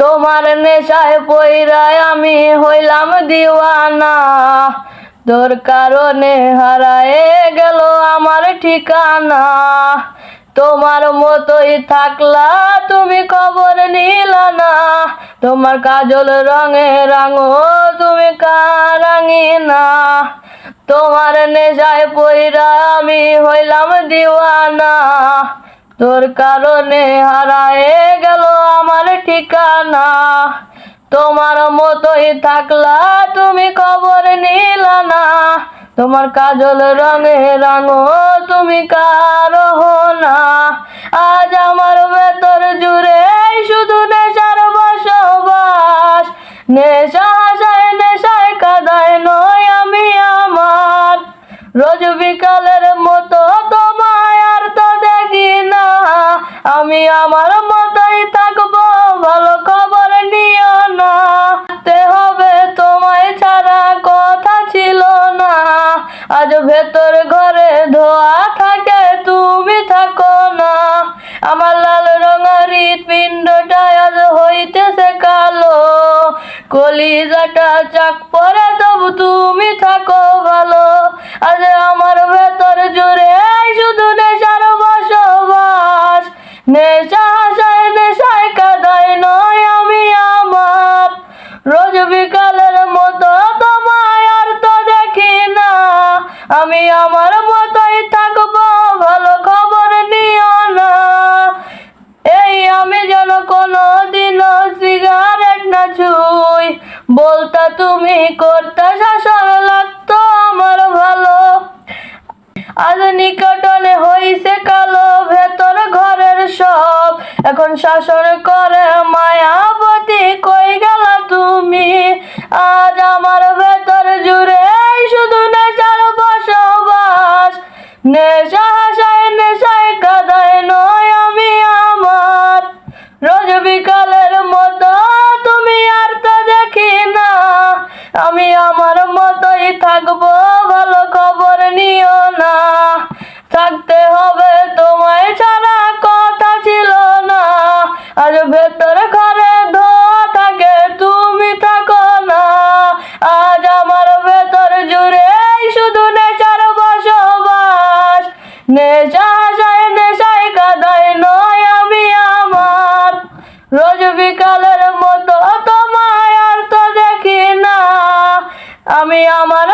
তোমার নেশায় পইরায় আমি হইলাম দিওয়ানা। তোর কারণে হারায়ে গেল আমার ঠিকানা। তোমার মতোই থাকলা, তুমি খবর নিলা না। তোমার কাজল রঙে রাঙো, তুমি কারাঙি না তোমার নেশায় পইরা আমি হইলাম দিওয়ানা। তোর কারণে হারায়ে ঠিকানা? তোমার মতোই থাকলা তুমি খবর নিলা না তোমার কাজল রঙে রাঙো তুমি কারও না আজ আমার ভেতর জুড়ে শুধু নেশার বসবাস। নেশা হাসায় নেশায় কাদায় নয় আমি আমার। রোজ বিকালের মতো তোমায় আর তো দেখি না। আমি আমার মতোই থাকব ভেতর ঘরে ধোয়া থাকে, তুমি থাকো না। আমার লাল রঙের পিণ্ডটা আজ হইতেছে কালো। কলিজাটা চাক পরে তবু তুমি আমি আমার মতোই থাকব, ভালো খবর নিও না। এই আমি যেন কোনো দিনও সিগারেট না ছুই। বলতা তুমি করতে শাসন লাগতো আমার ভালো। আজ নিকটনে হইছে কালো ভেতর ঘরের সব। এখন শাসন করে মায়াবতী আজ ভেতর ঘরে ধোয়া থাকে, তুমি থাকো না। আজ আমার ভেতর জুড়ে শুধু নেশার বসবাস। নেশা হাসায় নেশায় কাদায় নয় আমি আমার। রোজ বিকালের মতো তোমায় আর তো দেখি না। আমি আমার